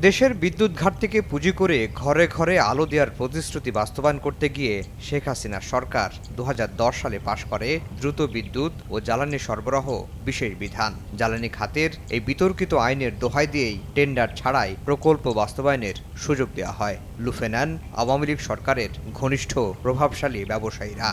দেশের বিদ্যুৎ ঘাটতিকে পুঁজি করে ঘরে ঘরে আলো দেওয়ার প্রতিশ্রুতি বাস্তবায়ন করতে গিয়ে শেখ হাসিনার সরকার দুহাজার দশ সালে পাশ করে দ্রুত বিদ্যুৎ ও জ্বালানি সরবরাহ বিশেষ বিধান। জ্বালানি খাতের এই বিতর্কিত আইনের দোহাই দিয়েই টেন্ডার ছাড়াই প্রকল্প বাস্তবায়নের সুযোগ দেওয়া হয়। লুফে নেন আওয়ামী লীগ সরকারের ঘনিষ্ঠ প্রভাবশালী ব্যবসায়ীরা।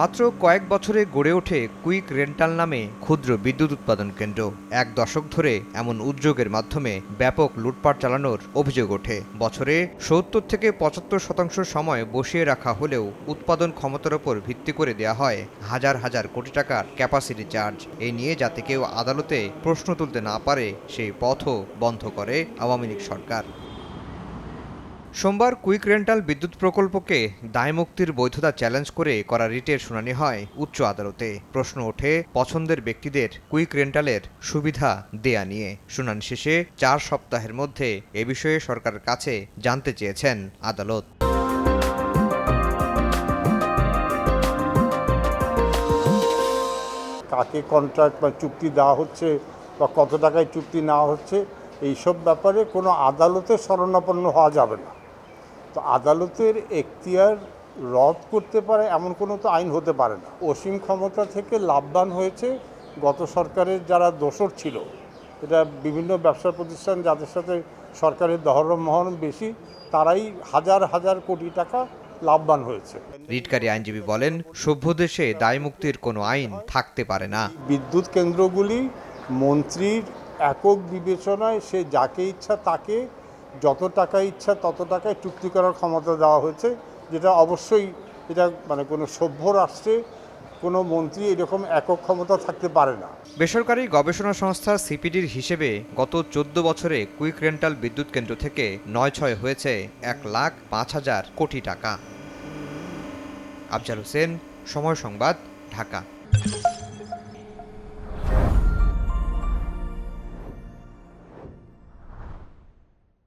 মাত্র কয়েক বছরে গড়ে ওঠে কুইক রেন্টাল নামে ক্ষুদ্র বিদ্যুৎ উৎপাদন কেন্দ্র। এক দশক ধরে এমন উদ্যোগের মাধ্যমে ব্যাপক লুটপাট চালানোর অভিযোগ ওঠে। বছরে সত্তর থেকে পঁচাত্তর শতাংশ সময় বসিয়ে রাখা হলেও উৎপাদন ক্ষমতার ওপর ভিত্তি করে দেয়া হয় হাজার হাজার কোটি টাকার ক্যাপাসিটি চার্জ এই নিয়ে যাতে কেউ আদালতে প্রশ্ন তুলতে না পারে, সেই পথও বন্ধ করে আওয়ামী লীগ সরকার। সোমবার কুইক রেন্টাল বিদ্যুৎ প্রকল্পকে দায়মুক্তির বৈধতা চ্যালেঞ্জ করে করা রিটের শুনানি হয় উচ্চ আদালতে। প্রশ্ন ওঠে পছন্দের ব্যক্তিদের কুইক রেন্টালের সুবিধা দেয়া নিয়ে। শুনানি শেষে চার সপ্তাহের মধ্যে এ বিষয়ে সরকারের কাছে জানতে চেয়েছেন আদালত। কাকে কন্ট্রাক্ট বা চুক্তি দেওয়া হচ্ছে বা কত টাকায় চুক্তি নেওয়া হচ্ছে, এইসব ব্যাপারে কোনো আদালতে শরণাপন্ন হওয়া যাবে না। তো আদালতের এখতিয়ার রদ করতে পারে এমন কোনো তো আইন হতে পারে না। অসীম ক্ষমতা থেকে লাভবান হয়েছে গত সরকারের যারা দোসর ছিল। এটা বিভিন্ন ব্যবসা প্রতিষ্ঠান যাদের সাথে সরকারের দহরম মহরম বেশি তারাই হাজার হাজার কোটি টাকা লাভবান হয়েছে। রিটকারী আইনজীবী বলেন সভ্য দেশে দায়মুক্তির কোনো আইন থাকতে পারে না। বিদ্যুৎ কেন্দ্রগুলি মন্ত্রীর একক বিবেচনায় সে যাকে ইচ্ছা তাকে যত টাকা ইচ্ছা, তত টাকায় চুক্তি করার ক্ষমতা দেওয়া হয়েছে, যেটা অবশ্যই এটা মানে কোনো সভ্য রাষ্ট্রে কোনো মন্ত্রী এরকম একক ক্ষমতা থাকতে পারে না। বেসরকারি গবেষণা সংস্থা সিপিডির হিসেবে গত চোদ্দ বছরে কুইক রেন্টাল বিদ্যুৎ কেন্দ্র থেকে নয় ছয় হয়েছে এক লাখ পাঁচ হাজার কোটি টাকা। আফজাল হোসেন, সময় সংবাদ, ঢাকা।